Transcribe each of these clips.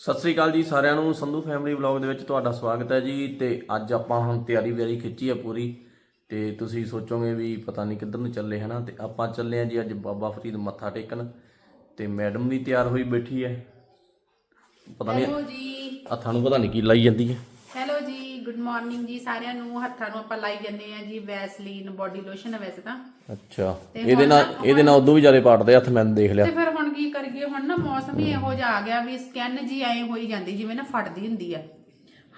ਸਤਿ ਸ੍ਰੀ ਅਕਾਲ ਜੀ ਸਾਰਿਆਂ ਨੂੰ। ਸੰਧੂ ਫੈਮਿਲੀ ਵਲੌਗ ਦੇ ਵਿੱਚ ਤੁਹਾਡਾ ਸਵਾਗਤ ਹੈ ਜੀ। ਤੇ ਅੱਜ ਆਪਾਂ ਹੁਣ ਤਿਆਰੀ ਵਿਆਰੀ ਖਿੱਚੀ ਆ ਪੂਰੀ। ਤੇ ਤੁਸੀਂ ਸੋਚੋਗੇ ਵੀ ਪਤਾ ਨਹੀਂ ਕਿੱਧਰ ਨੂੰ ਚੱਲੇ ਹਨਾ। ਤੇ ਆਪਾਂ ਚੱਲੇ ਆ ਜੀ ਅੱਜ ਬਾਬਾ ਫਰੀਦ ਮੱਥਾ ਟੇਕਣ। ਤੇ ਮੈਡਮ ਵੀ ਤਿਆਰ ਹੋਈ ਬੈਠੀ ਹੈ। ਪਤਾ ਨਹੀਂ ਹੱਥਾਂ ਨੂੰ ਪਤਾ ਨਹੀਂ ਕੀ ਲਾਈ ਜਾਂਦੀ ਹੈ। ਗੁੱਡ ਮਾਰਨਿੰਗ ਜੀ ਸਾਰਿਆਂ ਨੂੰ ਹੱਥਾਂ ਨੂੰ ਆਪਾਂ ਲਾਈ ਜੰਨੇ ਆ ਜੀ ਵੈਸਲੀਨ ਬੋਡੀ ਲੋਸ਼ਨ ਹੈ ਵੈਸੇ ਤਾਂ। ਅੱਛਾ। ਇਹਦੇ ਨਾਲ ਇਹਦੇ ਨਾਲ ਉਦੋਂ ਵੀ ਜ਼ਿਆਦਾ ਪਾਟਦੇ ਹੱਥ ਮੈਂ ਦੇਖ ਲਿਆ। ਤੇ ਫਿਰ ਹੁਣ ਕੀ ਕਰੀਏ ਹੁਣ ਨਾ ਮੌਸਮ ਹੀ ਇਹੋ ਜਿਹਾ ਆ ਗਿਆ ਵੀ ਸਕਿਨ ਜੀ ਐ ਹੋਈ ਜਾਂਦੀ ਜਿਵੇਂ ਨਾ ਫਟਦੀ ਹੁੰਦੀ ਆ।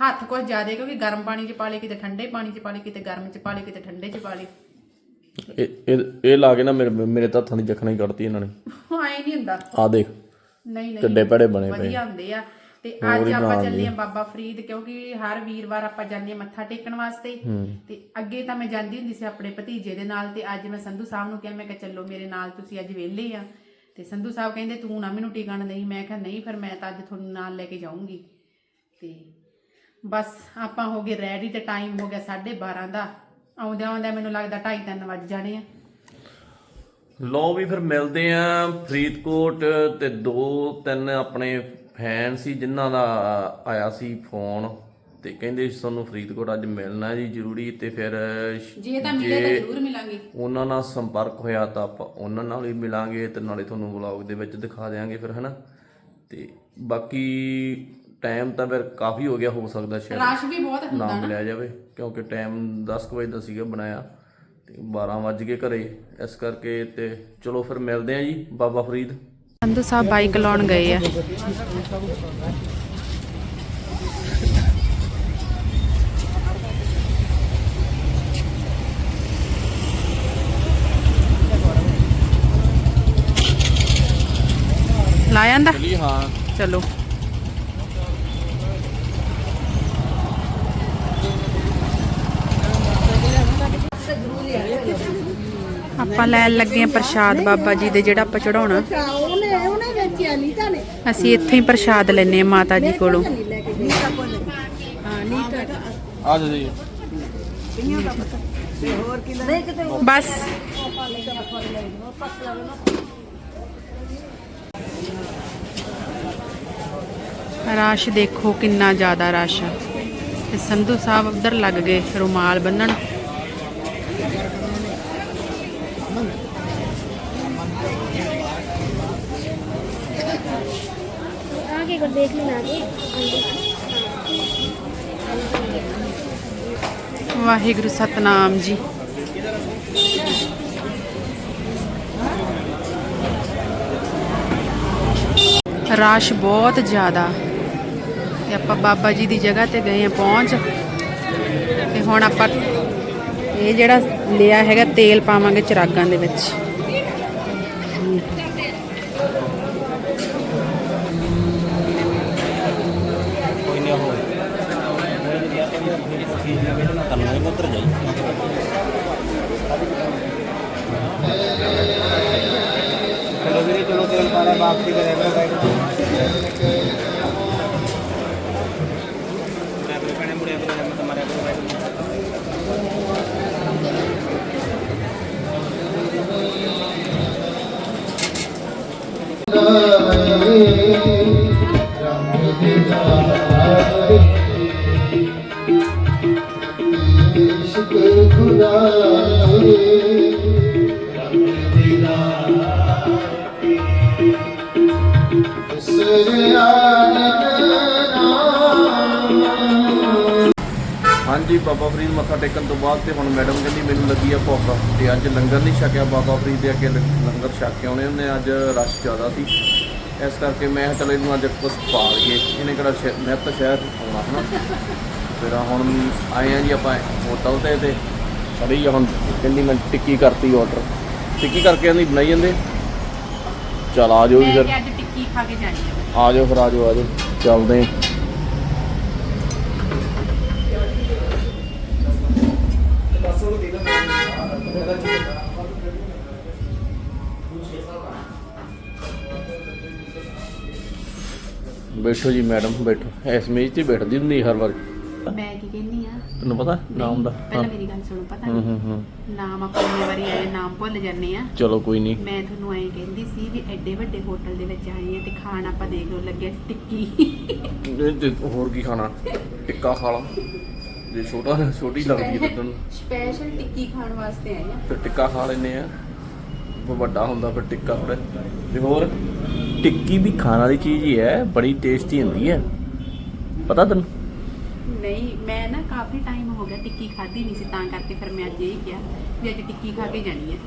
ਹੱਥ ਕੁਝ ਜ਼ਿਆਦਾ ਕਿਉਂਕਿ ਗਰਮ ਪਾਣੀ 'ਚ ਪਾ ਲਈ ਕਿਤੇ ਠੰਡੇ ਪਾਣੀ 'ਚ ਪਾ ਲਈ ਕਿਤੇ ਗਰਮ 'ਚ ਪਾ ਲਈ ਕਿਤੇ ਠੰਡੇ 'ਚ ਪਾ ਲਈ ਇਹ ਇਹ- ਇਹ ਲਾ ਕੇ ਨਾ ਮੇਰੇ ਮੇਰੇ ਤਾਂ ਹੱਥਾਂ ਦੀ ਜਖਣਾ ਹੀ ਕੱਢਤੀ ਇਹਨਾਂ ਨੇ। ਐ ਨਹੀਂ ਹੁੰਦਾ। ਆ ਦੇਖ ਨਹੀਂ ਨਹੀਂ। ਕਿੱਡੇ ਭੜੇ ਬਣੇ ਪਏ। ਵਧੀਆ ਹੁੰਦੇ ਆ। ਤੇ ਅੱਜ ਆਪਾਂ ਚੱਲੇ ਆ ਬਾਬਾ ਫਰੀਦ ਕਿਉਂਕਿ ਹਰ ਵੀਰਵਾਰ ਆਪਾਂ ਜਾਂਦੇ ਆ ਮੱਥਾ ਟੇਕਣ ਵਾਸਤੇ। ਤੇ ਅੱਗੇ ਤਾਂ ਮੈਂ ਜਾਂਦੀ ਹੁੰਦੀ ਸੀ ਆਪਣੇ ਭਤੀਜੇ ਦੇ ਨਾਲ ਤੇ ਅੱਜ ਮੈਂ ਸੰਧੂ ਸਾਹਿਬ ਨੂੰ ਕਿਹਾ ਮੈਂ ਕਿਹਾ ਚੱਲੋ ਮੇਰੇ ਨਾਲ ਤੁਸੀਂ ਅੱਜ ਵਿਹਲੇ ਆ। ਤੇ ਸੰਧੂ ਸਾਹਿਬ ਕਹਿੰਦੇ ਤੂੰ ਨਾ ਮੈਨੂੰ ਟਿਕਣ ਨਹੀਂ ਮੈਂ ਕਿਹਾ ਨਹੀਂ ਫਿਰ ਮੈਂ ਤਾਂ ਅੱਜ ਤੁਹਾਨੂੰ ਨਾਲ ਲੈ ਕੇ ਜਾਊਂਗੀ। ਤੇ ਬਸ ਆਪਾਂ ਹੋ ਗਏ ਰੈਡੀ ਤੇ ਟਾਈਮ ਹੋ ਗਿਆ 12:30 ਦਾ। ਆਉਂਦਿਆਂ ਆਉਂਦਿਆਂ ਮੈਨੂੰ ਲੱਗਦਾ 2:30 ਵੱਜ ਜਾਣੇ ਆ। ਲੋ ਵੀ ਫਿਰ ਮਿਲਦੇ ਆ ਫਰੀਦਕੋਟ ਤੇ ਦੋ ਤਿੰਨ ਆਪਣੇ ਫੈਨ ਸੀ ਜਿਨ੍ਹਾਂ ਦਾ ਆਇਆ ਸੀ ਫੋਨ ਤੇ ਕਹਿੰਦੇ ਸੀ ਤੁਹਾਨੂੰ ਫਰੀਦਕੋਟ ਅੱਜ ਮਿਲਣਾ ਜੀ ਜ਼ਰੂਰੀ ਤੇ ਫਿਰ ਜੇ ਤਾਂ ਮਿਲੇ ਤਾਂ ਜ਼ਰੂਰ ਮਿਲਾਂਗੇ। ਉਹਨਾਂ ਨਾਲ ਸੰਪਰਕ ਹੋਇਆ ਤਾਂ ਆਪਾਂ ਉਹਨਾਂ ਨਾਲ ਵੀ ਮਿਲਾਂਗੇ ਤੇ ਨਾਲੇ ਤੁਹਾਨੂੰ ਵਲੌਗ ਦੇ ਵਿੱਚ ਦਿਖਾ ਦੇਵਾਂਗੇ ਫਿਰ ਹਨਾ? ਤੇ ਬਾਕੀ ਟਾਈਮ ਤਾਂ ਫਿਰ ਕਾਫੀ ਹੋ ਗਿਆ ਹੋ ਸਕਦਾ ਸ਼ਾਇਦ ਰਸ਼ ਵੀ ਬਹੁਤ ਹੁੰਦਾ ਨਾ ਮਿਲਿਆ ਜਾਵੇ ਕਿਉਂਕਿ ਟਾਈਮ 10 ਕੁ ਵਜੇ ਦਾ ਸੀਗਾ ਬਣਾਇਆ। ਤੇ 12 ਵੱਜ ਗਏ ਘਰੇ ਇਸ ਕਰਕੇ ਤੇ ਚਲੋ ਫਿਰ ਮਿਲਦੇ ਆ ਜੀ ਬਾਬਾ ਫਰੀਦ। ਸੰਧੂ ਸਾਹਿਬ ਬਾਈਕ ਲਾਉਣ ਗਏ ਆ। ਲਾ ਜਾਂਦਾ ਜੀ ਹਾਂ। ਚਲੋ। ਆਪਾਂ ਲੈਣ ਲੱਗੇ ਆ ਪ੍ਰਸ਼ਾਦ ਬਾਬਾ ਜੀ ਦੇ ਜਿਹੜਾ ਆਪਾਂ ਚੜਾਉਣਾ ਅਸੀਂ ਇੱਥੇ ਹੀ ਪ੍ਰਸ਼ਾਦ ਲੈਨੇ ਆ ਮਾਤਾ ਜੀ ਕੋਲੋਂ। ਆ ਜਾ ਜੀ। ਬਸ। ਰਸ਼ ਦੇਖੋ ਕਿੰਨਾ ਜ਼ਿਆਦਾ ਰਸ਼ ਤੇ ਸੰਧੂ ਸਾਹਿਬ ਉਧਰ ਲੱਗ ਗਏ ਰੁਮਾਲ ਬੰਨਣ। देख लेना आगे ਵਾਹਿਗੁਰੂ ਸਤਨਾਮ ਜੀ ਰਸ਼ ਬਹੁਤ ਜ਼ਿਆਦਾ ਤੇ ਆਪਾਂ ਬਾਬਾ ਜੀ ਦੀ ਜਗ੍ਹਾ ਤੇ ਗਏ ਆ ਪਹੁੰਚ ਤੇ ਹੁਣ ਆਪਾਂ ਇਹ ਜਿਹੜਾ ਲਿਆ ਹੈਗਾ ਤੇਲ ਪਾਵਾਂਗੇ ਚਿਰਾਗਾਂ ਦੇ ਵਿੱਚ ਤੇਲ ਪਾਣਾ ਵਾਪਸੀ ਕਰਿਆ ਹਾਂਜੀ ਬਾਬਾ ਫਰੀਦ ਮੱਥਾ ਟੇਕਣ ਤੋਂ ਬਾਅਦ ਤੇ ਹੁਣ ਮੈਡਮ ਕਹਿੰਦੀ ਮੈਨੂੰ ਲੱਗੀ ਆ ਭੁੱਖ ਤੇ ਅੱਜ ਲੰਗਰ ਨਹੀਂ ਛਕਿਆ ਬਾਬਾ ਫਰੀਦ ਦੇ ਅੱਗੇ ਲੰਗਰ ਛਕ ਕੇ ਆਉਣੇ ਹੁੰਦੇ ਅੱਜ ਰਸ਼ ਜ਼ਿਆਦਾ ਸੀ। ਇਸ ਕਰਕੇ ਮੈਂ ਚਲੋ ਇਹਨੂੰ ਅੱਜ ਕੁਛ ਪਾ ਲਈਏ। ਇਹਨੇ ਕਿਹੜਾ ਮੈਂ ਤਾਂ ਸ਼ਹਿਰ ਆਉਣਾ ਹਨਾ ਫਿਰ ਹੁਣ ਆਏ ਆ ਜੀ ਆਪਾਂ ਹੋਟਲ ਤੇ ਤੇ ਸੜੀ ਹੁਣ। ਕਹਿੰਦੀ ਮੈਂ ਟਿੱਕੀ ਕਰਤੀ ਆਰਡਰ ਟਿੱਕੀ ਕਰਕੇ ਆਂਦੀ ਬਣਾਈ ਜਾਂਦੇ। ਚਲ ਆ ਜਾਓ ਜੀ ਫਿਰ। ਅੱਜ ਟਿੱਕੀ ਖਾ ਕੇ ਜਾਣੀ ਆ। ਆ ਜਾਓ ਫਿਰ ਆ ਜਾਓ ਆ ਜਾਓ। ਚੱਲਦੇ ਬੈਠੋ ਜੀ ਮੈਡਮ ਬੈਠੋ। ਇਸ ਮੇਜ਼ ਤੇ ਬੈਠਦੀ ਹੁੰਦੀ ਹਰ ਵਾਰ। ਮੈਂ ਕੀ ਕਹਿੰਨੀ ਆ? ਤੈਨੂੰ ਪਤਾ ਨਾਮ ਦਾ? ਪਹਿਲਾਂ ਮੇਰੀ ਗੱਲ ਸੁਣੋ ਪਤਾ ਹੂੰ ਨਹੀਂ। ਹੂੰ ਹੂੰ। ਨਾਮ ਆਪਾਂ ਇੰਨੇ ਵਾਰੀ ਆਏ ਨਾਮ ਭੁੱਲ ਜਾਂਦੇ ਆ। ਚਲੋ ਕੋਈ ਨਹੀਂ। ਮੈਂ ਤੁਹਾਨੂੰ ਐਂ ਕਹਿੰਦੀ ਸੀ ਵੀ ਐਡੇ ਵੱਡੇ ਹੋਟਲ ਦੇ ਵਿੱਚ ਆਏ ਆ ਤੇ ਖਾਣ ਆਪਾਂ ਦੇਖ ਲਓ ਲੱਗਿਆ ਟਿੱਕੀ। ਹੋਰ ਕੀ ਖਾਣਾ? ਟਿੱਕਾ ਖਾ ਲਾ। ਜੇ ਛੋਟਾ ਛੋਟੀ ਲੱਗਦੀ ਹੈ ਤੈਨੂੰ। ਸਪੈਸ਼ਲ ਟਿੱਕੀ ਖਾਣ ਵਾਸਤੇ ਆਏ ਆ। ਫਿਰ ਟਿੱਕਾ ਖਾ ਲੈਨੇ ਆ। ਉਹ ਵੱਡਾ ਹੁੰਦਾ ਫਿਰ ਟਿੱਕਾ ਫਿਰ ਤੇ ਹੋਰ? ਟਿੱਕੀ ਵੀ ਖਾਣ ਵਾਲੀ ਚੀਜ਼ ਹੀ ਹੈ ਬੜੀ ਟੇਸਟੀ ਹੁੰਦੀ ਹੈ। ਪਤਾ ਤੈਨੂੰ? ਨਹੀਂ ਮੈਂ ਨਾ ਕਾਫੀ ਟਾਈਮ ਹੋ ਗਿਆ ਟਿੱਕੀ ਖਾਧੀ ਨਹੀਂ ਸੀ ਤਾਂ ਕਰਕੇ ਫਿਰ ਮੈਂ ਅੱਜ ਇਹ ਕਿਹਾ ਵੀ ਅੱਜ ਟਿੱਕੀ ਖਾ ਕੇ ਜਾਣੀ ਹੈ।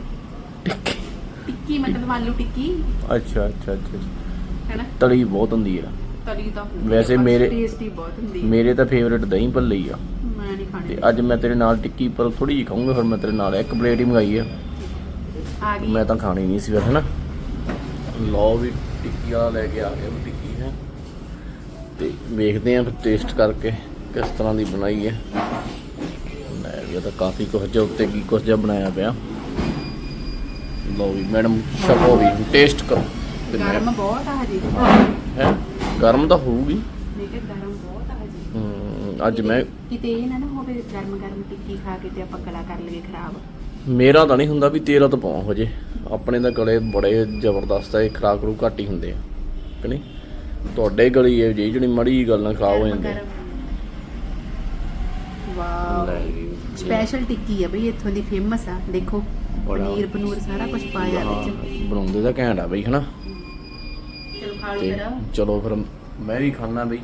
ਟਿੱਕੀ? ਮਤਲਬ ਆਲੂ ਟਿੱਕੀ। ਅੱਛਾ ਅੱਛਾ ਅੱਛਾ ਅੱਛਾ। ਹੈਨਾ? ਤਲੀ ਬਹੁਤ ਹੁੰਦੀ ਆ। ਤਲੀ ਤਾਂ ਹੁੰਦੀ ਵੈਸੇ ਮੇਰੇ- ਟੇਸਟੀ ਬਹੁਤ ਹੁੰਦੀ ਹੈ ਮੇਰੇ ਤਾਂ ਫੇਵਰੇਟ ਦਹੀਂ ਭੱਲੇ ਹੀ ਆ। ਮੈਂ ਨਹੀਂ ਤੇ ਅੱਜ ਮੈਂ ਤੇਰੇ ਨਾਲ ਟਿੱਕੀ ਪਰ ਥੋੜੀ ਜਿਹੀ ਖਾਊਂਗਾ ਫਿਰ ਮੈਂ ਤੇਰੇ ਨਾਲ ਇੱਕ ਪਲੇਟ ਹੀ ਮੰਗਾਈ ਆ। ਆ ਗਈ। ਮੈਂ ਤਾਂ ਖਾਣੀ ਨਹੀਂ ਸੀ ਫਿਰ ਹਨਾ? ਲਓ ਵੀ। ਟਿੱਕੀ ਵਾਲਾ ਲੈ ਕੇ ਆ ਗਿਆ ਵੀ ਟਿੱਕੀ ਹੈ। ਤੇ ਵੇਖਦੇ ਆਂ ਫਿਰ ਟੇਸਟ ਕਰਕੇ ਕਿਸ ਤਰ੍ਹਾਂ ਦੀ ਬਣਾਈ ਹੈ। ਲੈ ਵੀ ਇਹ ਤਾਂ ਕਾਫੀ ਕੁਝ ਜਿਹਾ ਉੱਤੇ ਕੀ ਕੁਝ ਜਿਹਾ ਬਣਾਇਆ ਪਿਆ। ਲਓ ਵੀ ਮੈਡਮ ਛਕੋ ਵੀ ਟੇਸਟ ਕਰੋ। ਗਰਮ ਬਹੁਤ ਆ ਹਜੇ। ਹੈਂ? ਗਰਮ ਤਾਂ ਹੋਊਗੀ। ਮੈਂ ਕਿਹਾ ਗਰਮ ਬਹੁਤ ਆ ਹਜੇ। ਹਮ, ਅੱਜ ਮੈਂ ਕਿਤੇ ਇਹ ਨਾ ਨਾ ਹੋਵੇ ਗਰਮ ਗਰਮ ਟਿੱਕੀ ਖਾ ਕੇ ਤੇ ਆਪਾਂ ਗਲਾ ਕਰ ਲਈਏ ਖਰਾਬ। ਮੇਰਾ ਤਾਂ ਨਹੀਂ ਹੁੰਦਾ ਵੀ ਤੇਰਾ ਤਾਂ ਪਾਉ ਹੋ ਜੇ ਆਪਣੇ ਤਾਂ ਗਲੇ ਬੜੇ ਜ਼ਬਰਦਸਤ ਹੈ ਖਰਾਕ ਰੂ ਘੱਟ ਹੀ ਹੁੰਦੇ ਆ। ਕਿ ਨਹੀਂ? ਤੁਹਾਡੇ ਗਲੀ ਹੈ ਜੀ ਜਿਹੜੀ ਮੜੀ ਗੱਲ ਨਾਲ ਖਰਾਬ ਹੋ ਜਾਂਦੀ ਵਾਓ। ਸਪੈਸ਼ਲ ਟਿੱਕੀ ਆ ਬਈ ਇੱਥੋਂ ਦੀ ਫੇਮਸ ਆ। ਦੇਖੋ। ਪਨੀਰ ਪਨੂਰ ਸਾਰਾ ਕੁਝ ਪਾਇਆ ਵਿੱਚ। ਬਣਾਉਂਦੇ ਤਾਂ ਘੈਂਟ ਆ ਬਈ ਹਨਾ? ਚਲੋ ਖਾ ਲਓ ਜਰਾ। ਚਲੋ ਫਿਰ ਮੈਂ ਵੀ ਖਾਣਾ ਬਈ।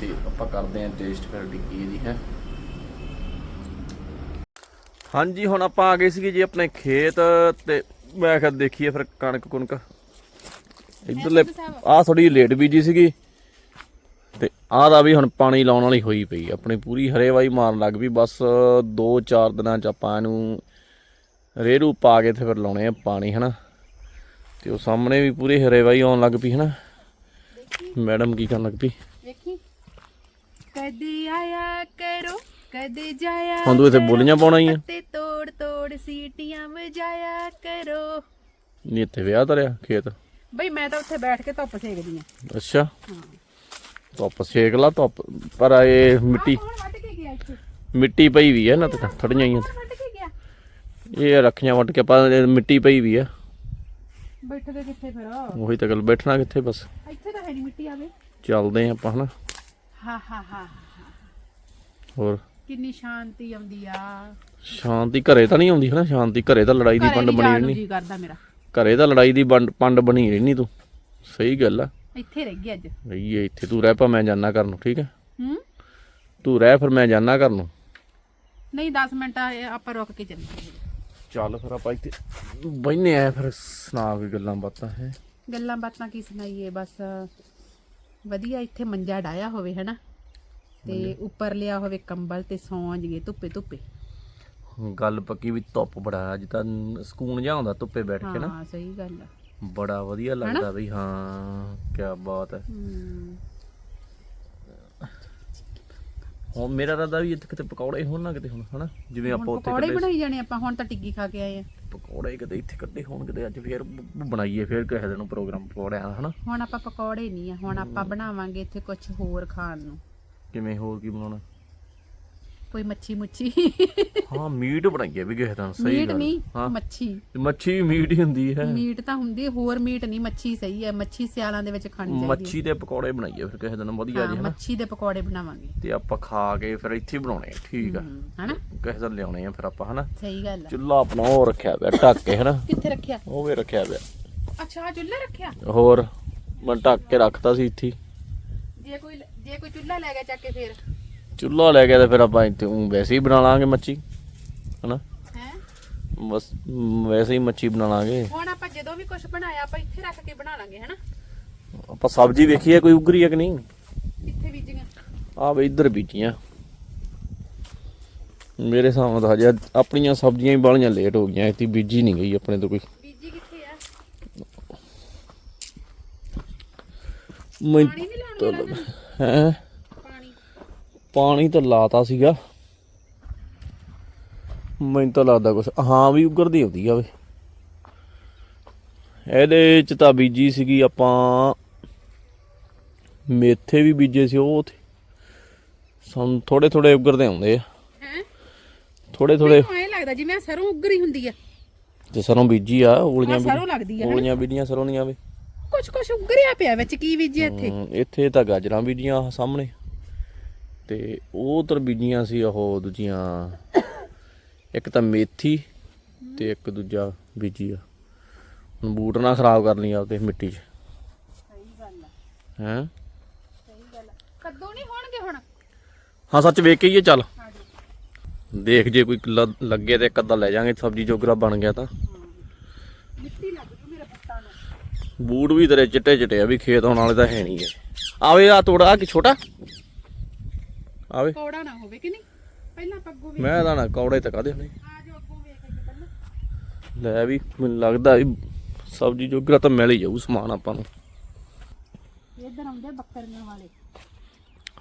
ਤੇ ਆਪਾਂ ਕਰਦੇ ਆਂ ਟੇਸਟ ਫਿਰ ਟਿੱਕੀ ਦੀ ਹੈ? ਹਾਂਜੀ ਹੁਣ ਆਪਾਂ ਆ ਗਏ ਸੀਗੇ ਜੀ ਆਪਣੇ ਖੇਤ ਤੇ ਮੈਂ ਕਿਹਾ ਦੇਖੀਏ ਫਿਰ ਕਣਕ ਕੁਣਕ। ਇਧਰਲੇ ਆਹ ਥੋੜੀ ਲੇਟ ਬੀਜੀ ਸੀਗੀ। ਤੇ ਆਹ ਦਾ ਵੀ ਹੁਣ ਪਾਣੀ ਲਾਉਣ ਵਾਲੀ ਹੋਈ ਪਈ ਆਪਣੀ ਪੂਰੀ ਹਰੇਵਾਈ ਮਾਰਨ ਲੱਗ ਵੀ ਬਸ 2-4 ਦਿਨਾਂ ਚ ਆਪਾਂ ਇਹਨੂੰ ਰੇਰੂ ਪਾ ਕੇ ਤੇ ਫਿਰ ਲਾਉਣੇ ਆ ਪਾਣੀ ਹਨਾ? ਤੇ ਉਹ ਸਾਹਮਣੇ ਵੀ ਪੂਰੀ ਹਰੇਵਾਈ ਆਉਣ ਲੱਗ ਪਈ ਹਨਾ? ਮੈਡਮ ਕੀ ਕਰਨ ਲੱਗ ਪਈ? ਵੇਖੀ ਕਦੇ ਆਇਆ ਕਰੋ। ਕਦੇ ਜਾਇਆ ਹੁਣ ਤੂੰ ਇੱਥੇ ਬੋਲੀਆਂ ਪਾਉਣਾ ਹੀ ਆ। ਤੇ ਤੋੜ ਤੋੜ ਸੀਟੀਆਂ ਵਜਾਇਆ ਕਰੋ। ਨਹੀਂ ਇੱਥੇ ਵਿਆਹ ਤਰਿਆ ਖੇਤ। ਬਈ ਮੈਂ ਤਾਂ ਉੱਥੇ ਬੈਠ ਕੇ ਧੁੱਪ ਸੇਕਦੀ ਆ। ਅੱਛਾ। ਧੁੱਪ ਸੇਕ ਲਾ ਧੁੱਪ ਪਰ ਇਹ ਮਿੱਟੀ ਕੌਣ ਵੱਢ ਕੇ ਗਿਆ ਇੱਥੇ? ਮਿੱਟੀ ਪਈ ਵੀ ਹੈ ਨਾ ਤੇ ਥੜੀਆਂ ਹੀ ਕੌਣ ਵੱਢ ਕੇ ਗਿਆ? ਇਹ ਰੱਖੀਆਂ ਵੱਟ ਕੇ ਪਾ ਮਿੱਟੀ ਪਈ ਵੀ ਆ। ਬੈਠਦੇ ਕਿੱਥੇ ਫਿਰ? ਉਹੀ ਤਾਂ ਗੱਲ ਬੈਠਣਾ ਕਿੱਥੇ ਬਸ। ਇੱਥੇ ਤਾਂ ਹੈ ਨਹੀਂ ਮਿੱਟੀ ਆਵੇ। ਚੱਲਦੇ ਆਂ ਆਪਾਂ ਹਨਾ। ਹਾ ਹਾ ਹਾ। ਹੋਰ? ਕਿੰਨੀ ਸ਼ਾਂਤੀ ਆਉਂਦੀ ਆ। ਸ਼ਾਂਤੀ ਘਰੇ ਤਾਂ ਨਹੀਂ ਆਉਂਦੀ ਹਨਾ ਸ਼ਾਂਤੀ ਘਰੇ ਤਾਂ ਲੜਾਈ ਦੀ ਪੰਡ ਵੀ ਬਣੀ ਰਹਿਣੀ ਜੀ ਕਰਦਾ ਮੇਰਾ। ਘਰੇ ਤਾਂ ਲੜਾਈ ਦੀ ਪੰਡ ਬਣੀ ਰਹਿਣੀ ਤੂੰ ਸਹੀ ਗੱਲ ਆ। ਇੱਥੇ ਰਹਿ ਗਈ ਅੱਜ। ਰਹੀ ਹੈ ਇੱਥੇ ਤੂੰ ਰਹਿ ਪਾ ਮੈਂ ਜਾਣਾ ਘਰ ਨੂੰ ਠੀਕ ਹੈ ਹੂੰ? ਤੂੰ ਰਹਿ ਫਿਰ ਮੈਂ ਜਾਣਾ ਘਰ ਨੂੰ। ਨਹੀਂ 10 ਮਿੰਟ ਆਪਾਂ ਰੁਕ ਕੇ ਚੱਲਾਂਗੇ ਚੱਲ ਫਿਰ ਆਪਾਂ ਇੱਥੇ ਬੈਨੇ ਆ ਫਿਰ ਸੁਣਾ ਕੋਈ ਗੱਲਾਂ ਬਾਤਾਂ ਹੈ? ਗੱਲਾਂ ਬਾਤਾਂ ਕੀ ਸੁਣਾਈਏ ਬਸ ਵਧੀਆ ਇੱਥੇ ਮੰਜਾ ਡਾਇਆ ਹੋਵੇ ਹਨਾ? ਤੇ ਉੱਪਰ ਲਿਆ ਹੋਵੇ ਕੰਬਲ ਤੇ ਸੌਂ ਜੀਏ ਧੁੱਪੇ ਧੁੱਪੇ। ਗੱਲ ਪੱਕੀ ਵੀ ਧੁੱਪ ਬੜਾ ਅੱਜ ਤਾਂ ਸਕੂਨ ਜਿਹਾ ਹੁੰਦਾ ਧੁੱਪੇ ਬੈਠ ਕੇ ਨਾ। ਹਾਂ ਸਹੀ ਗੱਲ ਆ। ਬੜਾ ਵਧੀਆ ਲੱਗਦਾ ਬਈ ਹਾਂ ਕੀ ਬਾਤ ਹੈ। ਹੂੰ। ਹੁਣ ਮੇਰਾ ਰਾਦਾ ਵੀ ਇੱਥੇ ਕਿਤੇ ਪਕੌੜੇ ਹੋਣ ਨਾ ਕਿਤੇ ਹੁਣ ਹਨਾ? ਜਿਵੇਂ ਆਪਾਂ ਉੱਥੇ ਪਕੌੜੇ ਬਣਾਈ ਜਾਣੇ ਆਪਾਂ ਹੁਣ ਤਾਂ ਟਿੱਕੀ ਖਾ ਕੇ ਆਏ ਆ। ਪਕੌੜੇ ਕਿਤੇ ਇੱਥੇ ਕੱਢੇ ਹੋਣ ਕਿਤੇ ਅੱਜ ਫੇਰ ਬਣਾਈਏ ਫੇਰ ਕਿਸੇ ਦਿਨ ਪ੍ਰੋਗਰਾਮ ਪਕੌੜਿਆਂ ਦਾ ਹਨਾ? ਹੁਣ ਆਪਾਂ ਪਕੌੜੇ ਨਹੀਂ ਆ ਹੁਣ ਆਪਾਂ ਬਣਾਵਾਂਗੇ ਇੱਥੇ ਕੁਝ ਹੋਰ ਖਾਣ ਨੂੰ। ਕਿਵੇਂ ਹੋਰ ਕੀ ਬਣਾਉਣਾ? ਕੋਈ ਮੱਛੀ ਮੁੱਛੀ। ਹਾਂ ਮੀਟ ਬਣਾਈਏ ਵੀ ਕਿਸੇ ਦਿਨ ਸਹੀ ਮੀਟ ਗੱਲ। ਨਹੀਂ ਹਾਂ। ਮੱਛੀ। ਮੱਛੀ ਵੀ ਮੀਟ ਹੀ ਹੁੰਦੀ ਹੈ। ਮੀਟ ਤਾਂ ਹੁੰਦੀ ਹੈ, ਹੋਰ ਮੀਟ ਨਹੀਂ ਮੱਛੀ ਸਹੀ ਹੈ। ਮੱਛੀ ਸਿਆਲਾਂ ਦੇ ਵਿੱਚ ਖਾਣੀ ਚਾਹੀਦੀ ਮੱਛੀ ਦੇ ਪਕੌੜੇ ਬਣਾਈਏ ਫਿਰ ਕਿਸੇ ਦਿਨ ਵਧੀਆ ਹੈ ਜੀ ਹਾਂ ਹਨਾ ਮੱਛੀ ਦੇ ਪਕੌੜੇ ਬਣਾਵਾਂਗੇ। ਤੇ ਆਪਾਂ ਖਾ ਕੇ ਫਿਰ ਇੱਥੇ ਹੀ ਬਣਾਉਣੇ ਆ ਠੀਕ ਆ। ਹਨਾ? ਕਿਸੇ ਦਿਨ ਲਿਆਉਣੇ ਆ ਫਿਰ ਆਪਾਂ ਹਨਾ? ਸਹੀ ਗੱਲ ਆ। ਚੁੱਲਾ ਆਪਣਾ ਉਹ ਰੱਖਿਆ ਪਿਆ ਢੱਕ ਕੇ ਹਨਾ? ਕਿੱਥੇ ਰੱਖਿਆ? ਉਹ ਵੀ ਰੱਖਿਆ ਪਿਆ। ਅੱਛਾ ਚੁੱਲ੍ਹਾ ਰੱਖਿਆ? ਹੋਰ ਮੈਂ ਢੱਕ ਕੇ ਰੱਖਤਾ ਸੀ ਇੱਥੇ ਹੀ। ਜੇ ਕੋਈ ਜੇ ਕੋਈ ਚੁੱਲ੍ਹਾ ਲੈ ਗਿਆ ਚੱਕ ਕੇ ਫੇਰ? ਚੁੱਲਾ ਲੈ ਕੇ ਤੇ ਫਿਰ ਆਪਾਂ ਇੱਥੇ ਊਂ ਵੈਸੇ ਹੀ ਬਣਾ ਲਾਂਗੇ ਮੱਛੀ ਹਨਾ? ਹੈ? ਬਸ ਮ, ਵੈਸੇ ਹੀ ਮੱਛੀ ਬਣਾ ਲਾਂਗੇ। ਹੁਣ ਆਪਾਂ ਜਦੋਂ ਵੀ ਕੁਝ ਬਣਾਇਆ ਆਪਾਂ ਇੱਥੇ ਰੱਖ ਕੇ ਬਣਾ ਲਾਂਗੇ ਹਨਾ? ਆਪਾਂ ਸਬਜ਼ੀ ਵੇਖੀ ਹੈ ਕੋਈ ਉਗਰੀ ਹੈ ਕਿ ਨਹੀਂ? ਇੱਥੇ ਬੀਜੀਆਂ? ਆ ਵੀ ਇੱਧਰ ਬੀਜੀਆਂ। ਮੇਰੇ ਹਿਸਾਬ ਨਾਲ ਤਾਂ ਹਜੇ ਆਪਣੀਆਂ ਸਬਜ਼ੀਆਂ ਹੀ ਬਾਲੀਆਂ ਲੇਟ ਹੋ ਗਈਆਂ ਇੱਥੇ ਬੀਜੀ ਨਹੀਂ ਗਈ ਆਪਣੇ ਤੋਂ ਕੋਈ ਬੀਜੀ ਕਿੱਥੇ ਆ ਮੈਂ ਹੈ? ਪਾਣੀ। ਤਾਂ ਲਾਤਾ ਸੀਗਾ। ਮੈਨੂੰ ਤਾਂ ਲੱਗਦਾ ਕੁਛ ਹਾਂ ਵੀ ਉਗਰਦੀ ਆਉਂਦੀ ਆ ਵੇ। ਇਹਦੇ ਚ ਤਾਂ ਬੀਜੀ ਸੀਗੀ ਆਪਾਂ ਮੇਥੇ ਵੀ ਬੀਜੇ ਸੀ ਉਹ ਤੇ ਸਾਨੂੰ ਥੋੜੇ ਥੋੜੇ ਉੱਗਰਦੇ ਆਉਂਦੇ ਆ। ਹੈ? ਥੋੜੇ ਥੋੜੇ ਮੈਨੂੰ ਐ ਲੱਗਦਾ ਜਿਵੇਂ ਸਰੋਂ ਉੱਗਰੀ ਹੁੰਦੀ ਆ। ਤੇ ਸਰੋਂ ਬੀਜੀ ਆ ਓਲੀਆਂ ਸਰੋਂ ਲੱਗਦੀ ਆ ਓਲੀਆਂ ਬੀਜੀਆਂ ਸਰੋਂ ਦੀਆਂ ਵੀ। ਕੁਛ ਕੁਛ ਉੱਗਰਿਆ ਪਿਆ ਵਿੱਚ ਕੀ ਬੀਜਿਆ ਇੱਥੇ? ਹਮ, ਇੱਥੇ ਤਾਂ ਗਾਜਰਾਂ ਬੀਜੀਆਂ ਆਹ ਸਾਹਮਣੇ। ਤੇ ਉਹ ਉਧਰ ਬੀਜੀਆਂ ਸੀ ਉਹ ਦੂਜੀਆਂ ਇੱਕ ਤਾਂ ਮੇਥੀ ਤੇ ਇੱਕ ਦੂਜਾ ਬੀਜੀ ਆ। ਹੁਣ ਬੂਟ ਨਾ ਖਰਾਬ ਕਰ ਲਈ ਆਪਦੇ ਮਿੱਟੀ 'ਚ। ਸਹੀ ਗੱਲ ਆ। ਹੈਂ? ਸਹੀ ਗੱਲ ਆ। ਕੱਦੂ ਨਹੀਂ ਹੋਣਗੇ ਹੁਣ? ਹਾਂ ਸੱਚ ਵੇਖ ਕੇ ਹੀ ਇਹ ਚੱਲ। ਦੇਖ ਜੇ ਕੋਈ ਲ- ਲੱਗੇ ਤੇ ਇੱਕ ਅੱਧਾ ਲੈ ਜਾਾਂਗੇ ਸਬਜ਼ੀ ਜੋਗਰਾ ਬਣ ਗਿਆ ਤਾਂ ਮਿੱਟੀ ਲੱਗ ਜੂ ਮੇਰੇ ਪੱਤਾਂ ਨੂੰ ਬੂਟ ਵੀ ਤੇਰੇ ਚਿੱਟੇ ਚਿੱਟੇ ਆ ਵੀ ਖੇਤ ਆਉਣ ਵਾਲੇ ਤਾਂ ਹੈ ਨਹੀਂ ਆਵੇ ਆ ਤੋੜਾ ਕਿ ਛੋਟਾ? ਆਵੇ। ਕੌੜਾ ਨਾ ਹੋਵੇ ਕਿ ਨਹੀਂ? ਪਹਿਲਾਂ ਪੱਗੂ ਵੀ ਮੈਂ ਤਾਂ ਨਾ ਕੌੜੇ ਤੇ ਕਾਦੇ ਨਹੀਂ ਆ ਜੋ ਅੱਗੋਂ ਵੇਖ ਕੇ ਪਹਿਲਾਂ ਲੈ ਵੀ ਮੈਨੂੰ ਲੱਗਦਾ ਵੀ ਸਬਜ਼ੀ ਜੋਗਰਾ ਤਾਂ ਮਿਲ ਹੀ ਜਾਊ ਸਮਾਨ ਆਪਾਂ ਨੂੰ। ਇੱਧਰ ਆਉਂਦੇ ਬੱਕਰੀਆਂ ਵਾਲੇ।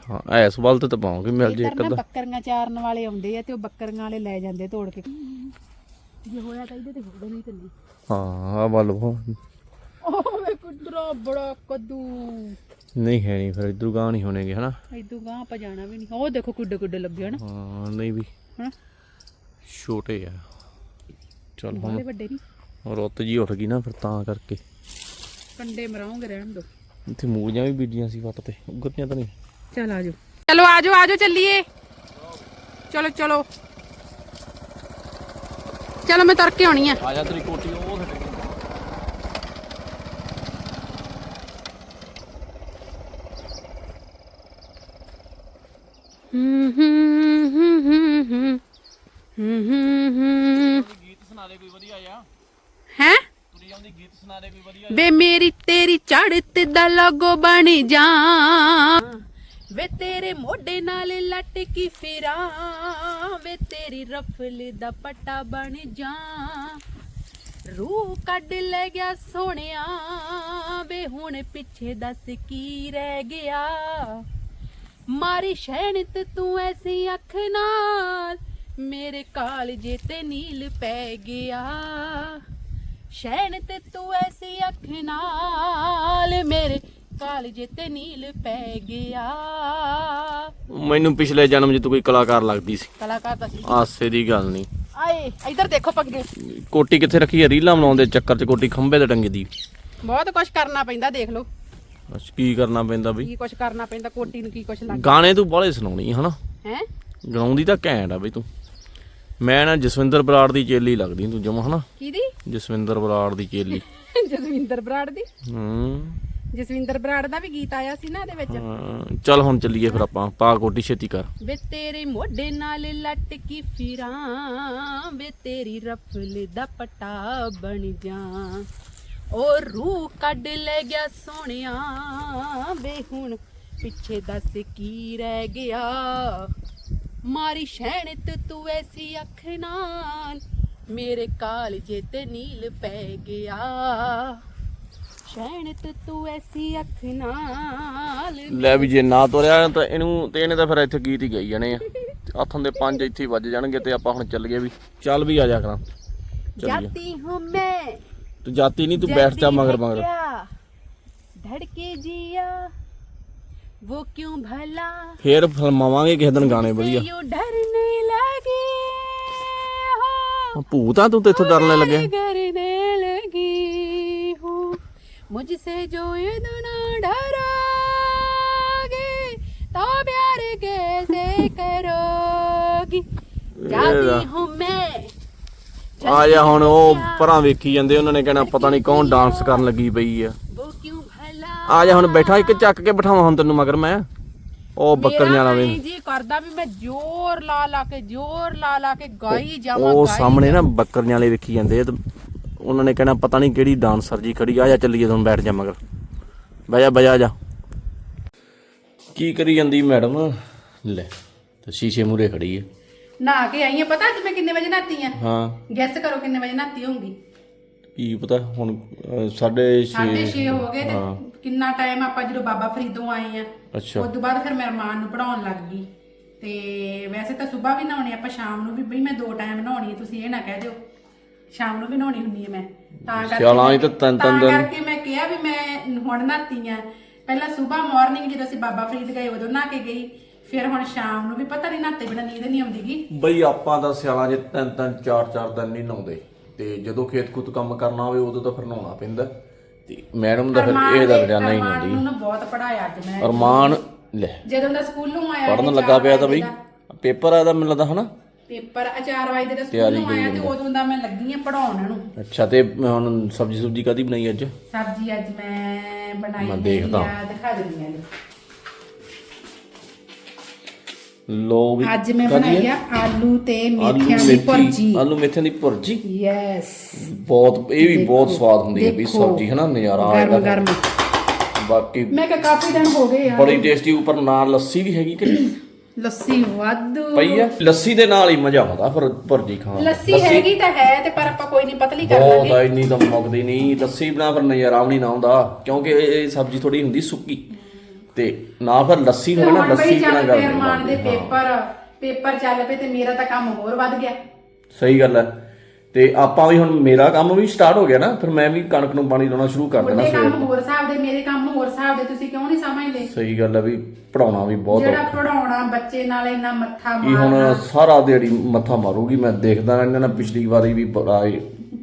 ਹਾਂ ਐਸ ਵੱਲ ਤੇ ਤਾਂ ਪਾਉਂਗੇ ਮਿਲ ਜੇ ਇੱਕ ਅੱਧਾ। ਬੱਕਰੀਆਂ ਚਾਰਨ ਵਾਲੇ ਆਉਂਦੇ ਆ ਤੇ ਉਹ ਬੱਕਰੀਆਂ ਵਾਲੇ ਲੈ ਜਾਂਦੇ ਤੋੜ ਕੇ। ਜੇ ਹੋਇਆ ਤਾਂ ਇਹਦੇ ਤੇ ਹੋਦਾ ਨਹੀਂ ਤੰਦੀ ਹਾਂ ਆ ਵੱਲ। ਉਹ ਵੇ ਕੁਦਰਾ ਬੜਾ ਕੱਦੂ। ਨਹੀਂ ਹੈ ਨਹੀਂ ਫਿਰ ਇਧਰ ਗਾਂ ਨਹੀਂ ਹੋਣਗੇ ਹਨਾ? ਇਦੋਂ ਗਾਂ ਆਪਾਂ ਜਾਣਾ ਵੀ ਨਹੀਂ। ਉਹ ਦੇਖੋ ਕੁੱਡੇ ਕੁੱਡੇ ਲੱਗੇ ਹਨ ਹਾਂ ਨਹੀਂ ਵੀ। ਹਨਾ? ਛੋਟੇ ਆ। ਚਲ ਬਾਲੇ ਹੁਣ ਵੱਡੇ ਨਹੀਂ। ਰੁੱਤ ਜੀ ਉੱਠ ਗਈ ਨਾ ਫਿਰ ਤਾਂ ਕਰਕੇ। ਕੰਡੇ ਮਰਾਉਂਗੇ ਰਹਿਣ ਦੋ। ਇੱਥੇ ਮੂਲੀਆਂ ਵੀ ਬੀਜੀਆਂ ਸੀ ਵੱਟ ਤੇ ਉੱਗਦੀਆਂ ਤਾਂ ਨਹੀਂ। ਚਲ ਆਜੋ ਚਲੋ ਆਜੋ ਆਜੋ ਚੱਲੀਏ। ਚਲੋ ਚਲੋ। ਚਲੋ ਮੈਂ ਤੁਰ ਕੇ ਆਉਣੀ ਆ। ਆ ਜਾ ਤੇਰੀ ਕੋਟੀ ਉਹ ਗੀਤ ਸੁਣਾ ਦੇ ਕੋਈ ਵਧੀਆ ਆ ਹੈ ਤੁਰੀ ਆਉਂਦੀ ਗੀਤ ਸੁਣਾ ਦੇ ਕੋਈ ਵਧੀਆ ਵੇ ਮੇਰੀ ਤੇਰੀ ਚੜਤ ਦਾ ਲੋਗੋ ਬਣ ਜਾ। ਵੇ ਤੇਰੇ ਮੋਢੇ ਨਾਲ ਲਟਕੀ ਫਿਰਾਂ। ਵੇ ਤੇਰੀ ਰਫਲ ਦਾ ਪਟਾ ਬਣ ਜਾ। ਰੂਹ ਕੱਢ ਲੈ ਗਿਆ ਸੋਹਣਿਆ। ਵੇ ਹੁਣ ਪਿੱਛੇ ਦੱਸ ਕੀ ਰਹਿ ਗਿਆ। ਮਾਰੀ ਸ਼ੈਣਤ ਤੂੰ ਐਸੀ ਅੱਖ ਨਾਲ। ਮੇਰੇ ਕਾਲਜੇ ਤੇ ਨੀਲ ਪੈ ਗਿਆ। ਸ਼ੈਣ ਤੇ ਤੂੰ ਐਸੀ ਅੱਖ ਨਾਲ ਮੇਰੇ ਕਾਲਜੇ ਤੇ ਨੀਲ ਪੈ ਗਿਆ। ਮੈਨੂੰ ਪਿਛਲੇ ਜਨਮ 'ਚ ਤੂੰ ਕੋਈ ਕਲਾਕਾਰ ਲੱਗਦੀ ਸੀ। ਕਲਾਕਾਰ ਤਾਂ ਸੀ। ਆਸੇ ਦੀ ਗੱਲ ਨਹੀਂ। ਆਏ ਇੱਧਰ ਦੇਖੋ ਪੱਗੇ। ਕੋਟੀ ਕਿੱਥੇ ਰੱਖੀ ਹੈ ਰੀਲਾਂ ਬਣਾਉਣ ਦੇ ਚੱਕਰ 'ਚ ਕੋਟੀ ਖੰਭੇ ਤੇ ਟੰਗੀ ਦੀ। ਬਹੁਤ ਕੁਝ ਕਰਨਾ ਪੈਂਦਾ ਦੇਖ ਲਓ। ਅੱਛਾ ਕੀ ਕਰਨਾ ਪੈਂਦਾ ਬਈ? ਕੀ ਕੁਝ ਕਰਨਾ ਪੈਂਦਾ ਕੋਟੀ ਨੂੰ ਕੀ ਕੁਝ ਲੱਗ ਗਾਣੇ ਤੂੰ ਬਾਹਲੇ ਸੁਣਾਉਣੀ ਹਨਾ? ਹੈ? ਗਾਉਂਦੀ ਤਾਂ ਘੈਂਟ ਆ ਬਈ ਤੂੰ। ਮੈਂ ਨਾ ਜਸਵਿੰਦਰ ਬਰਾੜ ਦੀ ਚੇਲੀ ਲੱਗਦੀ ਤੂੰ ਜਮਾ ਹਨਾ? ਕਿਹਦੀ? ਜਸਵਿੰਦਰ ਬਰਾੜ ਦੀ ਚੇਲੀ। ਜਸਵਿੰਦਰ ਬਰਾੜ ਦੀ? ਹੂੰ। ਜਸਵਿੰਦਰ ਬਰਾੜ ਦਾ ਵੀ ਗੀਤ ਆਇਆ ਸੀ ਨਾ ਇਹਦੇ ਵਿੱਚ? ਹਾਂ, ਚੱਲ ਹੁਣ ਚੱਲੀਏ ਫਿਰ ਆਪਾਂ ਪਾ ਕੋਟੀ ਛੇਤੀ ਕਰ। ਵੇ ਤੇਰੇ ਮੋਢੇ ਨਾਲ ਲਟਕੀ ਫਿਰਾਂ ਵੇ ਤੇਰੀ ਰਫਲ ਦਾ ਪਟਾ ਬਣ ਜਾ। ਓ ਰੂਹ ਕੱਢ ਲੈ ਗਿਆ ਸੋਹਣਿਆ ਵੇ ਹੁਣ ਪਿੱਛੇ ਦੱਸ ਕੀ ਰਹਿ ਗਿਆ? ਮਾਰੀ ਸ਼ਹਿਣਤ ਤੂੰ ਐਸੀ ਅੱਖ ਨਾਲ। ਮੇਰੇ ਕਾਲਜੇ ਤੇ ਨੀਲ ਪੈ ਗਿਆ। ਸ਼ਹਿਣਤ ਤੂੰ ਐਸੀ ਅੱਖ ਨਾਲ। ਲੈ ਵੀ ਜੇ ਨਾ ਤੋਰਿਆ ਤਾਂ ਇਹਨੂੰ ਤੇ ਇਹਨੇ ਤਾਂ ਫਿਰ ਇੱਥੇ ਗੀਤ ਗਈ ਜਾਣੇ ਆ। ਆਥਨ ਦੇ ਪੰਜ ਇੱਥੇ ਵੱਜ ਜਾਣਗੇ ਤੇ ਆਪਾਂ ਹੁਣ ਚੱਲ ਗਏ ਵੀ। ਚੱਲ ਵੀ ਆ ਜਾ ਕਰਾਂ। ਜਾਤੀ ਹੂੰ ਮੈਂ। ਤੂੰ ਜਾਤੀ ਨਹੀਂ ਤੂੰ ਬੈਠ ਜਾ ਮਗਰ ਮਗਰ। ਧੜਕੇ ਜੀਆ। वो क्यों भला ਫੇਰ ਫਿਲਮਾਵਾਂਗੇ ਕਿਸੇ ਦਿਨ ਗਾਣੇ ਵਧੀਆ यूं डरने लगे हो ਭੂਤ ਆ ਤੂੰ ਤੇ ਇੱਥੋਂ ਡਰਨ ਲੱਗੇ करने लगी हूँ मुझसे जो इतना डरोगे तो प्यार कैसे करोगी जाती हूँ मैं ਆ ਜਾ ਹੁਣ ਉਹ ਪਰਾਂ ਵੇਖੀ ਜਾਂਦੇ ਉਹਨਾਂ ਨੇ ਕਹਿਣਾ ਪਤਾ ਨਹੀਂ ਕੌਣ ਡਾਂਸ ਕਰਨ ਲੱਗੀ ਪਈ ਆ वो क्यों भला ਆ ਜਾ ਹੁਣ ਬੈਠਾ ਇੱਕ ਚੱਕ ਕੇ ਬਿਠਾਵਾਂ ਹੁਣ ਤੈਨੂੰ ਮਗਰ ਮੈਂ। ਉਹ ਬੱਕਰੀਆਂ ਨਾਲ ਮੇਰਾ ਵੇ। ਜੀ ਕਰਦਾ ਵੀ ਮੈਂ ਜ਼ੋਰ ਲਾ ਲਾ ਕੇ ਜ਼ੋਰ ਲਾ ਲਾ ਕੇ ਗਾਈ ਜਾਵਾਂ ਉਹ ਸਾਹਮਣੇ ਨਾ ਬੱਕਰੀਆਂ ਵਾਲੇ ਵੇਖੀ ਜਾਂਦੇ ਆ ਤੇ ਉਹਨਾਂ ਨੇ ਕਹਿਣਾ ਪਤਾ ਨਹੀਂ ਕਿਹੜੀ ਡਾਂਸਰ ਜੀ ਖੜੀ ਆ ਜਾ ਚੱਲੀਏ ਤੁਹਾਨੂੰ ਬੈਠ ਜਾ ਮਗਰ। ਬਹਿ ਜਾ ਬਹਿ ਜਾ, ਕੀ ਕਰੀ ਜਾਂਦੀ ਮੈਡਮ? ਲੈ ਤੇ ਸ਼ੀਸ਼ੇ ਮੂਰੇ ਖੜੀ ਹੈ ਨਹਾ ਕੇ ਆਈ ਆ ਪਤਾ ਅੱਜ ਮੈਂ ਕਿੰਨੇ ਵਜੇ ਨਹਾਤੀ ਆ? ਹਾਂ। ਗੈਸ ਕਰੋ ਕਿੰਨੇ ਵਜੇ ਨਹਾਤੀ ਹੋਊਗੀ। ਕੀ ਪਤਾ ਹੁਣ ਅਹ, ਸਾਢੇ 6:30 ਛੇ ਹੋ ਗਏ। ਤੇ ਕਿੰਨਾ ਟਾਈਮ ਆਪਾਂ ਜਦੋਂ ਬਾਬਾ ਫਰੀਦੋਂ ਆਏ ਆ ਅੱਛਾ। ਉਸ ਤੋਂ ਬਾਅਦ ਫਿਰ ਮੈਂ ਅਰਮਾਨ ਨੂੰ ਪੜਾਉਣ ਲੱਗ ਗਈ। ਤੇ ਵੈਸੇ ਤਾਂ ਸਵੇਰ ਵੀ ਨਹਾਉਣੀ ਆਪਾਂ ਸ਼ਾਮ ਨੂੰ ਵੀ ਬਈ ਮੈਂ ਦੋ ਟਾਈਮ ਨਹਾਉਣੀ ਤੁਸੀਂ ਇਹ ਨਾ ਕਹਿ ਦਿਓ। ਸ਼ਾਮ ਨੂੰ ਵੀ ਨਹਾਉਣੀ ਹੁੰਦੀ ਹੈ ਮੈਂ। ਤਾਂ ਕਰਕੇ ਹੀ ਤਾਂ ਤਿੰਨ- ਤਿੰਨ ਤਾਂ ਦਿਨ। ਕਰਕੇ ਮੈਂ ਕਿਹਾ ਵੀ ਮੈਂ ਹੁਣ ਨਹਾਤੀ ਆ। ਪਹਿਲਾਂ ਸਵੇਰ ਮਾਰਨਿੰਗ ਜਦੋਂ ਅਸੀਂ ਬਾਬਾ ਫਰੀਦ ਗਏ ਉਦੋਂ ਨਹਾ ਕੇ ਗਈ। ਫਿਰ ਹੁਣ ਸ਼ਾਮ ਨੂੰ ਵੀ ਪਤਾ ਨਹੀਂ ਨਾਤੇ ਬਿਨਾ ਨੀਂਦ ਨਹੀਂ ਆਉਂਦੀਗੀ ਬਈ ਆਪਾਂ ਤਾਂ ਸਿਆਲਾਂ 'ਚ ਤਿੰਨ ਤਿੰਨ ਚਾਰ ਚਾਰ ਦਿਨ ਨਹੀਂ ਨਹਾਉਂਦੇ। ਤੇ ਜਦੋਂ ਖੇਤ ਖੁੱਤ ਕੰਮ ਕਰਨਾ ਹੋਵੇ ਉਦੋਂ ਤਾਂ ਫਿਰ ਨਹਾਉਣਾ ਪੈਂਦਾ। ਤੇ ਮੈਡਮ ਦਾ ਫਿਰ ਇਹ ਤਾਂ ਰੋਜ਼ਾਨਾ ਹੀ ਅਰਮਾਨ ਹੁੰਦੀ। ਨੂੰ ਨਾ ਬਹੁਤ ਪੜਾਇਆ ਅੱਜ ਮੈਂ। ਅਰਮਾਨ ਲੈ। ਜਦੋਂ ਦਾ ਸਕੂਲੋਂ ਆਇਆ ਪੜਨ ਲੱਗਾ ਪਿਆ ਤਾਂ ਬਈ। ਪੇਪਰ ਆ ਦਾ ਮੈਨੂੰ ਲੱਗਦਾ ਹਨਾ? ਪੇਪਰ ਅਚਾਰ ਵਜੇ ਦੇ ਸਕੂਲੋਂ ਆਇਆ ਤੇ ਉਦੋਂ ਦਾ ਮੈਂ ਲੱਗੀ ਆ ਪੜਾਉਣ ਨੂੰ। ਅੱਛਾ ਤੇ ਹੁਣ ਸਬਜੀ ਸੁਬਜੀ ਕਾਦੀ ਬਣਾਈ ਅੱਜ? ਸਬਜ਼ੀ ਅੱਜ ਮੈਂ ਬਣਾਈ ਮੈਂ ਦੇਖਦਾ। ਆ, ਦਿਖਾ ਦਿੰਦੀ ਆ ਲੋ ਵੀ ਅੱਜ ਮੈਂ ਬਣਾਈ? ਆ ਆਲੂ ਤੇ ਮੇਥਿਆਂ ਦੀ ਭੁਰਜੀ। ਆਲੂ ਮੇਥਿਆਂ ਦੀ ਭੁਰਜੀ? ਯੈਸ ਬਹੁਤ ਇਹ ਵੀ ਬਹੁਤ ਸਵਾਦ ਹੁੰਦੀ ਹੈ ਵੀ ਸਬਜੀ ਹਨਾ ਨਜ਼ਾਰਾ ਗਰਮ ਆਏਗਾ ਗਰਮ। ਬਾਕੀ ਮੈਂ ਕਿਹਾ ਕਾਫੀ ਦਿਨ ਹੋ ਗਏ ਆ। ਬੜੀ ਟੇਸਟੀ ਉੱਪਰ ਨਾਲ ਲੱਸੀ ਵੀ ਹੈਗੀ ਕਿ? ਲੱਸੀ ਵਾਧੂ। ਪਈ ਆ? ਲੱਸੀ ਦੇ ਨਾਲ ਹੀ ਮਜ਼ਾ ਆਉਂਦਾ ਫਿਰ ਭੁਰਜੀ ਖਾਣ। ਲੱਸੀ ਹੈਗੀ ਤਾਂ ਹੈ ਤੇ ਪਰ ਆਪਾਂ ਕੋਈ ਨਹੀਂ ਪਤਲੀ ਕਰ ਬਹੁਤ ਲਾਂਗੇ। ਆ ਇੰਨੀ ਤਾਂ ਮੁੱਕਦੀ ਨਹੀਂ। ਲੱਸੀ ਬਣਾ ਫਿਰ ਨਜ਼ਾਰਾ ਵੀ ਨਹੀਂ ਨਾ ਆਉਂਦਾ। ਕਿਉਂਕਿ ਇਹ ਸਬਜ਼ੀ ਥੋੜੀ ਹੁੰਦੀ ਸੁੱਕੀ। ਤੇ ਨਾ ਫਿਰ ਲੱਸੀ ਹੋਵੇ ਨਾ ਲੱਸੀ ਪਏ ਗੱਲ ਦੇ ਪੇਪਰ ਪੇਪਰ ਚੱਲ ਪਏ ਤੇ ਮੇਰਾ ਤਾਂ ਕੰਮ ਹੋਰ ਵੱਧ ਗਿਆ। ਸਹੀ ਗੱਲ ਹੈ। ਤੇ ਆਪਾਂ ਵੀ ਹੁਣ ਮੇਰਾ ਕੰਮ ਵੀ ਸਟਾਰਟ ਹੋ ਗਿਆ ਨਾ ਫਿਰ ਮੈਂ ਵੀ ਕਣਕ ਨੂੰ ਪਾਣੀ ਲਾਉਣਾ ਸ਼ੁਰੂ ਕਰ ਦੇਣਾ ਸਵੇਰ ਕੰਮ ਹੋਰ ਹਿਸਾਬ ਦੇ ਮੇਰੇ ਕੰਮ ਹੋਰ ਹਿਸਾਬ ਦੇ ਤੁਸੀਂ ਕਿਉਂ ਨਹੀਂ ਸਮਝਦੇ? ਸਹੀ ਗੱਲ ਹੈ ਵੀ ਪੜਾਉਣਾ ਵੀ ਬਹੁਤ ਜਿਹੜਾ ਪੜਾਉਣਾ ਬੱਚੇ ਨਾਲ ਇੰਨਾ ਮੱਥਾ ਇਹ ਹੁਣ ਮਾਰਨਾ। ਸਾਰਾ ਦਿਹਾੜੀ ਮੱਥਾ ਮਾਰੂਗੀ ਮੈਂ ਦੇਖਦਾ ਰਹਿੰਦਾ ਨਾ ਪਿਛਲੀ ਵਾਰੀ ਵੀ ਬੜਾ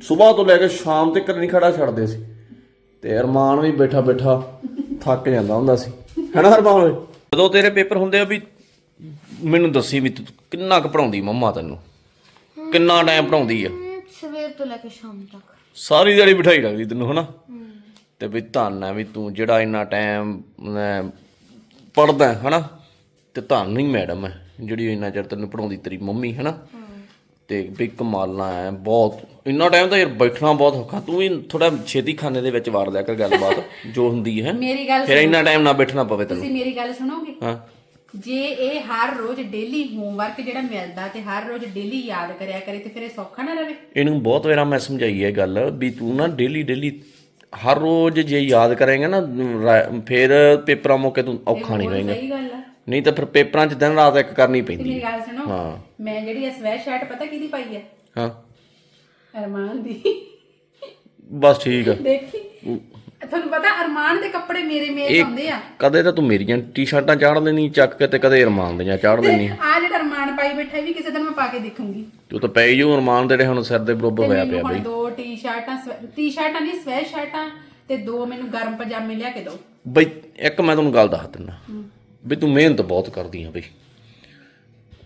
ਸਵੇਰ ਤੋਂ ਲੈ ਕੇ ਸ਼ਾਮ ਤੱਕ ਨਹੀਂ ਖੜਾ ਛੱਡਦੇ ਸੀ। ਤੇ ਅਰਮਾਨ ਵੀ ਬੈਠਾ ਬੈਠਾ ਥੱਕ ਜਾਂਦਾ ਹੁੰਦਾ ਸੀ। ਹੈਨਾ ਅਰਮਾਨ ਓਏ। ਜਦੋਂ ਤੇਰੇ ਪੇਪਰ ਹੁੰਦੇ ਆ ਵੀ ਮੈਨੂੰ ਦੱਸੀ ਵੀ ਤੂੰ ਕਿੰਨਾ ਕੁ ਪੜਾਉਂਦੀ ਮੰਮਾ ਤੈਨੂੰ? ਕਿੰਨਾ ਟਾਈਮ ਪੜਾਉਂਦੀ ਆ? ਸਵੇਰ ਤੋਂ ਲੈ ਕੇ ਸ਼ਾਮ ਤੱਕ। ਸਾਰੀ ਦਿਹਾੜੀ ਬਿਠਾਈ ਰੱਖਦੀ ਤੈਨੂੰ ਹਨਾ? ਤੇ ਵੀ ਧੰਨ ਹੈ ਵੀ ਤੂੰ ਜਿਹੜਾ ਇੰਨਾ ਟਾਈਮ ਪੜਦਾ ਹਨਾ? ਤੇ ਧੰਨ ਨਹੀਂ ਮੈਡਮ ਹੈ ਜਿਹੜੀ ਇੰਨਾ ਚਿਰ ਤੈਨੂੰ ਪੜਾਉਂਦੀ ਤੇਰੀ ਮੰਮੀ ਹਨਾ? ਤੇ ਵੀ ਕਮਾਲਾਂ ਹੈ ਬਹੁਤ। ਇੰਨਾ ਟਾਈਮ ਤਾਂ ਯਾਰ ਬੈਠਣਾ ਬਹੁਤ ਔਖਾ ਤੂੰ ਵੀ ਥੋੜਾ ਛੇਤੀ ਖਾਨੇ ਦੇ ਵਿੱਚ ਵਾਰ ਲਿਆ ਕਰ ਗੱਲਬਾਤ ਜੋ ਹੁੰਦੀ ਹੈ। ਮੇਰੀ ਗੱਲ ਫਿਰ ਇੰਨਾ ਟਾਈਮ ਨਾ ਬੈਠਣਾ ਪਵੇ ਤੈਨੂੰ। ਤੁਸੀਂ ਮੇਰੀ ਗੱਲ ਸੁਣੋਗੇ? ਹਾਂ। ਜੇ ਇਹ ਹਰ ਰੋਜ਼ ਡੇਲੀ ਹੋਮਵਰਕ ਜਿਹੜਾ ਮਿਲਦਾ ਤੇ ਹਰ ਰੋਜ਼ ਡੇਲੀ ਯਾਦ ਕਰਿਆ ਕਰੇ ਤੇ ਫਿਰ ਇਹ ਸੌਖਾ ਨਾ ਰਵੇ? ਇਹਨੂੰ ਬਹੁਤ ਵਾਰ ਮੈਂ ਸਮਝਾਈ ਹੈ ਗੱਲ ਵੀ ਤੂੰ ਨਾ ਡੇਲੀ ਡੇਲੀ ਹਰ ਰੋਜ਼ ਜੇ ਯਾਦ ਕਰੇਂਗਾ ਨਾ ਰਾ- ਫਿਰ ਪੇਪਰਾਂ ਮੌਕੇ ਤੂੰ ਔਖਾ ਨਹੀਂ ਰਹੇਗਾ। ਸਹੀ ਗੱਲ ਆ। ਨਹੀਂ ਤਾਂ ਫਿਰ ਪੇਪਰਾਂ 'ਚ ਦਿਨ ਰਾਤ ਇੱਕ ਕਰਨੀ ਪੈਂਦੀ ਮੇਰੀ ਹੈ ਗੱਲ ਸੁਣੋ ਹਾਂ। ਮੈਂ ਜਿਹੜੀ ਇਹ ਸਵੈ ਸ਼ਰਟ ਪਤਾ ਕਿਹਦੀ ਪਾਈ ਹੈ ਹਾਂ। ਅਰਮਾਨ ਦੀ। ਬਸ ਠੀਕ ਆ। ਦੇਖੀ। ਤੁਹਾਨੂੰ ਪਤਾ ਅਰਮਾਨ ਦੇ ਕੱਪੜੇ ਮੇਰੇ ਇਹ ਆਉਂਦੇ ਆ। ਕਦੇ ਤਾਂ ਤੂੰ ਮੇਰੀਆਂ ਟੀ-ਸ਼ਰਟਾਂ ਚਾੜ ਦੇਣੀ ਚੱਕ ਕੇ ਤੇ ਕਦੇ ਅਰਮਾਨ ਦੀਆਂ ਚਾੜ ਦੇਣੀ ਆ। ਜਿਹੜਾ ਅਰਮਾਨ ਪਾਈ ਬੈਠਾ ਇਹ ਵੀ ਕਿਸੇ ਦਿਨ ਮੈਂ ਪਾ ਕੇ ਦੇਖੂੰਗੀ। ਤੂੰ ਤਾਂ ਪੈ ਜੂ ਅਰਮਾਨ ਦੇ ਜਿਹੜੇ ਹੁਣ ਸਿਰ ਦੇ ਬਰੋਬਰ ਹੋਇਆ ਪਿਆ ਹੁਣ ਬਈ। ਦੋ ਟੀ-ਸ਼ਰਟਾਂ ਟੀ-ਸ਼ਰਟਾਂ ਨਹੀਂ ਸਵੈ ਸ਼ਰਟਾਂ ਤੇ ਦੋ ਮੈਨੂੰ ਗਰਮ ਪਜਾਮੇ ਲਿਆ ਕੇ ਦਿਓ ਬਈ ਇੱਕ ਮੈਂ ਤੁਹਾਨੂੰ ਗੱਲ ਦੱਸ ਦਿੰਦਾ। ਵੀ ਤੂੰ ਮਿਹਨਤ ਬਹੁਤ ਕਰਦੀ ਆ ਬਈ।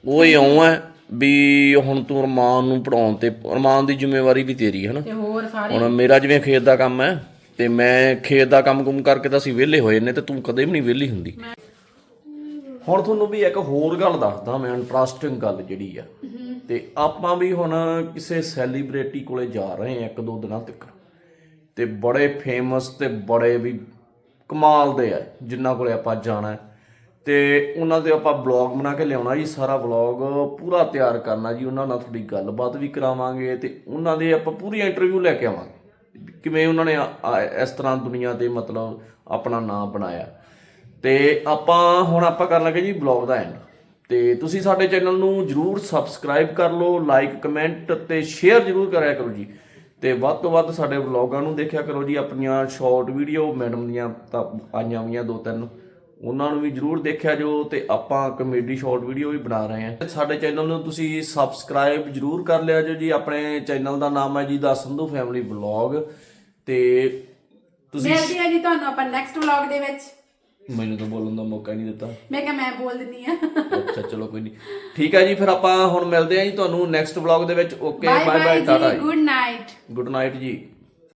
ਉਹ ਇਉਂ ਹੈ ਵੀ ਹੁਣ ਤੂੰ ਅਰਮਾਨ ਨੂੰ ਪੜਾਉਣ ਤੇ ਅਰਮਾਨ ਦੀ ਜ਼ਿੰਮੇਵਾਰੀ ਵੀ ਤੇਰੀ ਹੈ ਨਾ। ਤੇ ਹੋਰ ਸਾਰੇ ਹੁਣ ਮੇਰਾ ਜਿਵੇਂ ਖੇਤ ਦਾ ਕੰਮ ਹੈ ਤੇ ਮੈਂ ਖੇਤ ਦਾ ਕੰਮ ਕੁਮ ਕਰਕੇ ਤਾਂ ਅਸੀਂ ਵਿਹਲੇ ਹੋਏ ਨੇ ਤੇ ਤੂੰ ਕਦੇ ਵੀ ਨਹੀਂ ਵਿਹਲੀ ਹੁੰਦੀ। ਹੁਣ ਤੁਹਾਨੂੰ ਵੀ ਇੱਕ ਹੋਰ ਗੱਲ ਦੱਸਦਾ ਮੈਂ ਇੰਟਰਸਟਿੰਗ ਗੱਲ ਜਿਹੜੀ ਆ। ਤੇ ਆਪਾਂ ਵੀ ਹੁਣ ਕਿਸੇ ਸੈਲੀਬ੍ਰਿਟੀ ਕੋਲੇ ਜਾ ਰਹੇ ਹਾਂ ਇੱਕ ਦੋ ਦਿਨਾਂ ਤੱਕ। ਤੇ ਬੜੇ ਫੇਮਸ ਤੇ ਬੜੇ ਵੀ ਕਮਾਲ ਦੇ ਆ ਜਿਨ੍ਹਾਂ ਕੋਲੇ ਆਪਾਂ ਜਾਣਾ ਹੈ। ਤੇ ਉਹਨਾਂ ਦੇ ਆਪਾਂ ਵਲੌਗ ਬਣਾ ਕੇ ਲਿਆਉਣਾ ਜੀ, ਸਾਰਾ ਵਲੌਗ ਪੂਰਾ ਤਿਆਰ ਕਰਨਾ ਜੀ, ਉਹਨਾਂ ਨਾਲ ਤੁਹਾਡੀ ਗੱਲਬਾਤ ਵੀ ਕਰਾਵਾਂਗੇ ਤੇ ਉਹਨਾਂ ਦੇ ਆਪਾਂ ਪੂਰੀ ਇੰਟਰਵਿਊ ਲੈ ਕੇ ਆਵਾਂਗੇ। ਕਿਵੇਂ ਉਹਨਾਂ ਨੇ ਇਸ ਤਰ੍ਹਾਂ ਦੁਨੀਆ ਤੇ ਮਤਲਬ ਆਪਣਾ ਨਾਮ ਬਣਾਇਆ। ਤੇ ਆਪਾਂ ਹੁਣ ਆਪਾਂ ਕਰਨ ਲੱਗੇ ਜੀ ਵਲੌਗ ਦਾ ਐਂਡ ਤੇ ਤੁਸੀਂ ਸਾਡੇ ਚੈਨਲ ਨੂੰ ਜਰੂਰ ਸਬਸਕ੍ਰਾਈਬ ਕਰ ਲਓ ਲਾਈਕ ਕਮੈਂਟ ਤੇ ਸ਼ੇਅਰ ਜਰੂਰ ਕਰਿਆ ਕਰੋ ਜੀ। ਤੇ ਵੱਧ ਤੋਂ ਵੱਧ ਸਾਡੇ ਵਲੌਗਾਂ ਨੂੰ ਦੇਖਿਆ ਕਰੋ ਜੀ, ਆਪਣੀਆਂ ਸ਼ਾਰਟ ਵੀਡੀਓ ਮੈਡਮ ਦੀਆਂ ਤਾਂ ਆਈਆਂ ਹੋਈਆਂ ਦੋ ਤਿੰਨ। ਉਹਨਾਂ ਨੂੰ ਵੀ ਜਰੂਰ ਦੇਖਿਆ ਜੋ ਤੇ ਆਪਾਂ ਕਮੇਡੀ ਸ਼ਾਰਟ ਵੀਡੀਓ ਵੀ ਬਣਾ ਰਹੇ ਹਾਂ। ਸਾਡੇ ਚੈਨਲ ਨੂੰ ਤੁਸੀਂ ਸਬਸਕ੍ਰਾਈਬ ਜਰੂਰ ਕਰ ਲਿਆ ਜੋ ਜੀ। ਆਪਣੇ ਚੈਨਲ ਦਾ ਨਾਮ ਹੈ ਜੀ ਦਾ ਸੰਧੂ ਫੈਮਿਲੀ ਵਲੌਗ ਤੇ ਤੁਸੀਂ ਮਿਲਦੇ ਆ ਜੀ ਤੁਹਾਨੂੰ ਆਪਾਂ ਨੈਕਸਟ ਵਲੌਗ ਦੇ ਵਿੱਚ। ਮੈਨੂੰ ਤਾਂ ਬੋਲਣ ਦਾ ਮੌਕਾ ਹੀ ਨਹੀਂ ਦਿੱਤਾ। ਮੈਂ ਕਿਹਾ ਮੈਂ ਬੋਲ ਦਿੰਦੀ ਆ ਅੱਛਾ ਚਲੋ ਕੋਈ ਨਹੀਂ। ਠੀਕ ਹੈ ਜੀ ਫਿਰ ਆਪਾਂ ਹੁਣ ਮਿਲਦੇ ਹਾਂ ਜੀ ਤੁਹਾਨੂੰ ਨੈਕਸਟ ਵਲੌਗ ਦੇ ਵਿੱਚ। Okay bye bye tata good night good night ਜੀ।